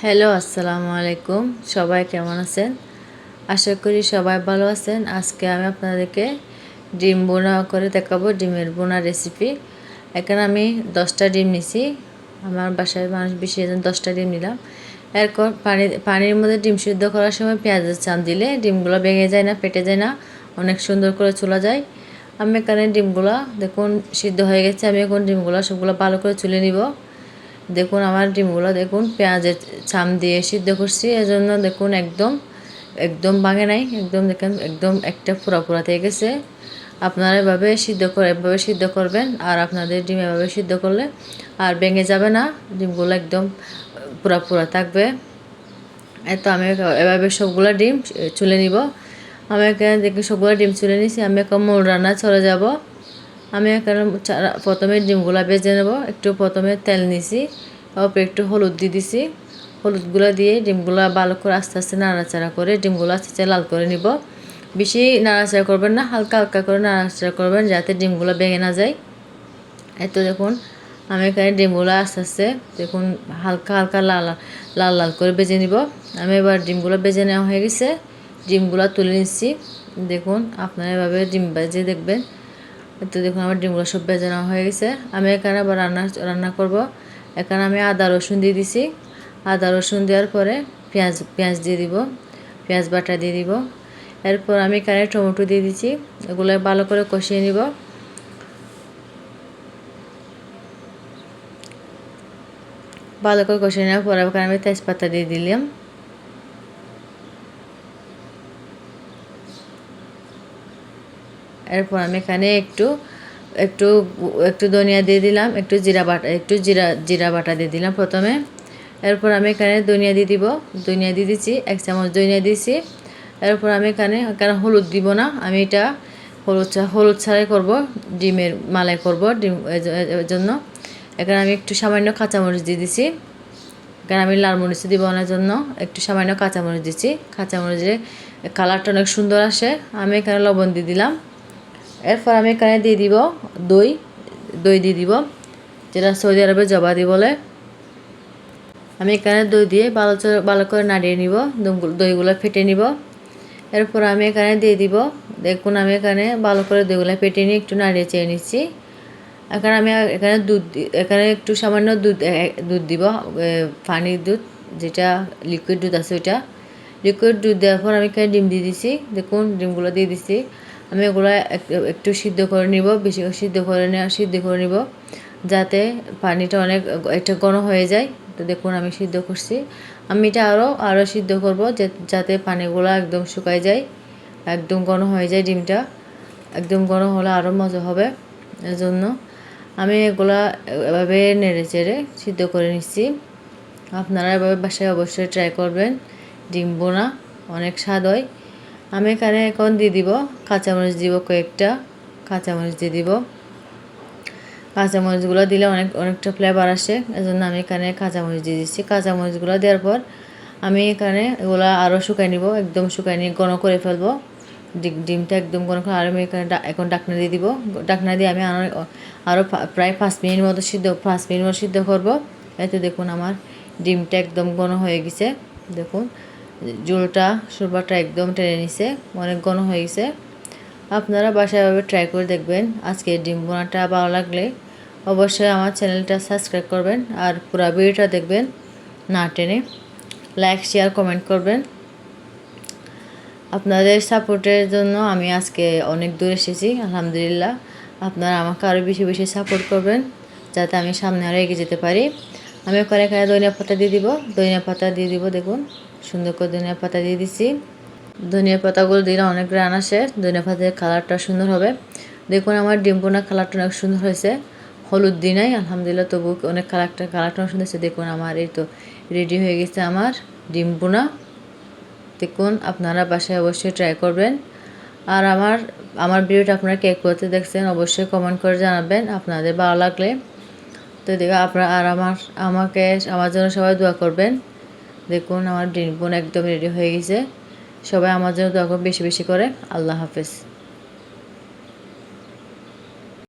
Hello, আসসালামু আলাইকুম। সবাই কেমন আছেন? আশা করি সবাই ভালো আছেন। আজকে আমি আপনাদেরকে ডিম বোনা করে দেখাবো, ডিমের বোনা রেসিপি এখানে আমি দশটা ডিম নিছি। আমার বাসায় মানুষ বেশি এজন দশটা ডিম নিলাম। এরপর পানি পানির মধ্যে ডিম সিদ্ধ করার সময় পেঁয়াজের চান দিলে ডিমগুলো ভেঙে যায় না পেটে যায় না, অনেক সুন্দর করে চুলা যায়। আমি এখানে ডিমগুলো দেখুন সিদ্ধ হয়ে গেছে। আমি এখন ডিমগুলো সবগুলো ভালো করে চুলে নিব। দেখুন আমার ডিমগুলো দেখুন, পেঁয়াজের চাম দিয়ে সিদ্ধ করছি, এজন্য দেখুন একদম একদম ভাঙে নাই, একদম দেখেন, একদম একটা পুরা পুরা থেকে গেছে। আপনারা এভাবে সিদ্ধ করে, এভাবে সিদ্ধ করবেন, আর আপনাদের ডিম এভাবে সিদ্ধ করলে আর ভেঙে যাবে না, ডিমগুলো একদম পুরা পুরা থাকবে। এত আমি এভাবে সবগুলো ডিম চুলে নিব। আমি এখানে দেখি সবগুলো ডিম চুলে নিছি, আমি এখন মূল রান্না চলে যাব। আমি এখানে প্রথমে ডিমগুলো ভেজে নেব। একটু প্রথমে তেল নিছি অল্প একটু হলুদ দিয়ে দিছি। হলুদগুলো দিয়ে ডিমগুলো ভালো করে আস্তে আস্তে নাড়াচাড়া করে ডিমগুলো আস্তে আস্তে লাল করে নিব। বেশি নাড়াচাড়া করবেন না, হালকা হালকা করে নাড়াচাড়া করবেন যাতে ডিমগুলো ভেঙে না যায়। এত দেখুন, আমি এখানে ডিমগুলো আস্তে আস্তে দেখুন হালকা হালকা লাল লাল লাল করে বেজে নিব। আমি এবার ডিমগুলো বেজে নেওয়া হয়ে গেছে। ডিমগুলো তুলে নিচ্ছি। দেখুন, আপনারা এভাবে ডিম বেজে দেখবেন। তো দেখুন, আমার ডিমগুলো সব বেজে নেওয়া হয়ে গেছে। আমি এখানে আবার রান্না রান্না করব। এখানে আমি আদা, রসুন দিয়ে দিছি। আদা, রসুন দেওয়ার পরে পেঁয়াজ পেঁয়াজ দিয়ে দিব। পেঁয়াজ বাটা দিয়ে দিব। এরপর আমি এখানে টমেটো দিয়ে দিচ্ছি এগুলো ভালো করে কষিয়ে নিব। ভালো করে কষিয়ে নেওয়ার পরে আমি তেজপাতা দিয়ে দিলাম। এরপর আমি এখানে একটু একটু একটু ধনিয়া দিয়ে দিলাম, একটু জিরা বাটা, একটু জিরা জিরা বাটা দিয়ে দিলাম প্রথমে। এরপর আমি এখানে ধনিয়া দিয়ে দিব, ধনিয়া দিয়ে দিচ্ছি এক চামচ ধনিয়া দিয়েছি এরপর আমি এখানে এখানে হলুদ দিব না, আমি এটা হলুদ হলুদ ছাড়াই করব, ডিমের মালাই করব, ডিম জন্য। এখানে আমি একটু সামান্য কাঁচামরিচ দিয়ে দিছি। এখানে আমি লাল মরিচ দিব না জন্য, একটু সামান্য কাঁচামরিচ দিচ্ছি কাঁচামরিচের কালারটা অনেক সুন্দর আসে, আমি এখানে লবণ দিয়ে দিলাম। এরপর আমি এখানে দিয়ে দিব দই দই দিয়ে দিব, যেটা সৌদি আরবে জবাদি বলে। আমি এখানে দই দিয়ে ভালো ভালো করে নাড়িয়ে নিব দইগুলো ফেটে নিব। এরপর আমি এখানে দিয়ে দিব, দেখুন আমি এখানে ভালো করে দইগুলো ফেটে নিয়ে একটু নাড়িয়ে চেয়ে নিচ্ছি। এখানে আমি এখানে দুধ এখানে একটু সামান্য দুধ দুধ দিব পানির দুধ, যেটা লিকুইড দুধ আছে ওইটা। লিকুইড দুধ দেওয়ার পর আমি এখানে ডিম দিয়ে দিছি, দেখুন ডিমগুলো দিয়ে দিছি। আমি এগুলো একটু সিদ্ধ করে নিব, বেশি সিদ্ধ করে নেওয়া সিদ্ধ করে নিব, যাতে পানিটা অনেক একটা ঘন হয়ে যায়। তো দেখুন, আমি সিদ্ধ করছি। আমি এটা আরও আরও সিদ্ধ করব যাতে পানিগুলো একদম শুকায় যায়, একদম ঘন হয়ে যায় ডিমটা। একদম ঘন হলে আরও মজা হবে। জন্য আমি এগুলা এভাবে নেড়ে চেড়ে সিদ্ধ করে নিচ্ছি। আপনারা এভাবে বাসায় অবশ্যই ট্রাই করবেন। ডিম বোনা অনেক স্বাদ হয়। আমি এখানে এখন দিয়ে দিব কাঁচামরিচ দিব কয়েকটা, কাঁচামরিচ দিয়ে দিব। কাঁচামরিচগুলো দিলে অনেক, অনেকটা ফ্লেভার আসে, এজন্য আমি এখানে কাঁচামরিচ দিয়ে দিচ্ছি। কাঁচামরিচগুলো দেওয়ার পর আমি এখানে এগুলো আরও শুকাই নিব, একদম শুকাই নিয়ে ঘন করে ফেলব। ডিমটা একদম ঘন করে, আর আমি এখানে এখন ডাকনা দিয়ে দিব। ডাকনা দিয়ে আমি আরও আরও প্রায় পাঁচ মিনিট মতো সিদ্ধ, পাঁচ মিনিট মতো সিদ্ধ করব। এতে দেখুন আমার ডিমটা একদম ঘন হয়ে গেছে। দেখুন। জলটা শোরবাটা একদম টেনে নিছে, অনেক ঘন হয়ে গেছে। আপনারা বাসায় এভাবে ট্রাই করে দেখবেন আজকে ডিম বোনাটা ভালো লাগলে। অবশ্যই আমার চ্যানেলটা সাবস্ক্রাইব করবেন আর পুরো ভিডিওটা দেখবেন না টেনে। লাইক শেয়ার কমেন্ট করবেন। আপনাদের সাপোর্টের জন্য আমি আজকে অনেক দূর এসেছি, আলহামদুলিল্লাহ। আপনারা আমাকে আরও বেশি বেশি সাপোর্ট করবেন, যাতে আমি সামনে আরও এগিয়ে যেতে পারি। আমি ওখানে এখানে ধনিয়া পাতা দিয়ে দিব, ধনিয়া পাতা দিয়ে দিব, দেখুন। সুন্দর করে ধনিয়া পাতা দিয়ে দিছি। ধনিয়া পাতাগুলো দিলে অনেক রান আসে। ধনিয়া পাতার কালারটা সুন্দর হবে। দেখুন, আমার ডিম্পোনা কালারটা অনেক সুন্দর হয়েছে। হলুদ দিই নাই, আলহামদুলিল্লাহ, তবু অনেক কালারটা কালারটা সুন্দর হয়েছে। দেখুন, আমার এই তো রেডি হয়ে গেছে আমার ডিম্পোনা। দেখুন, আপনারা বাসায় অবশ্যই ট্রাই করবেন। আর আমার আমার ভিডিওটা আপনারা কেক করতে দেখছেন, অবশ্যই কমেন্ট করে জানাবেন। আপনাদের ভালো লাগলে। তো দেখো আপনারা আর আমার আমাকে আমার জন্য সবাই দোয়া করবেন। দেখুন, আমার ডিম বোন একদম রেডি হয়ে গেছে। সবাই আমার জন্য করবেন বেশি বেশি করে। আল্লাহ হাফেজ।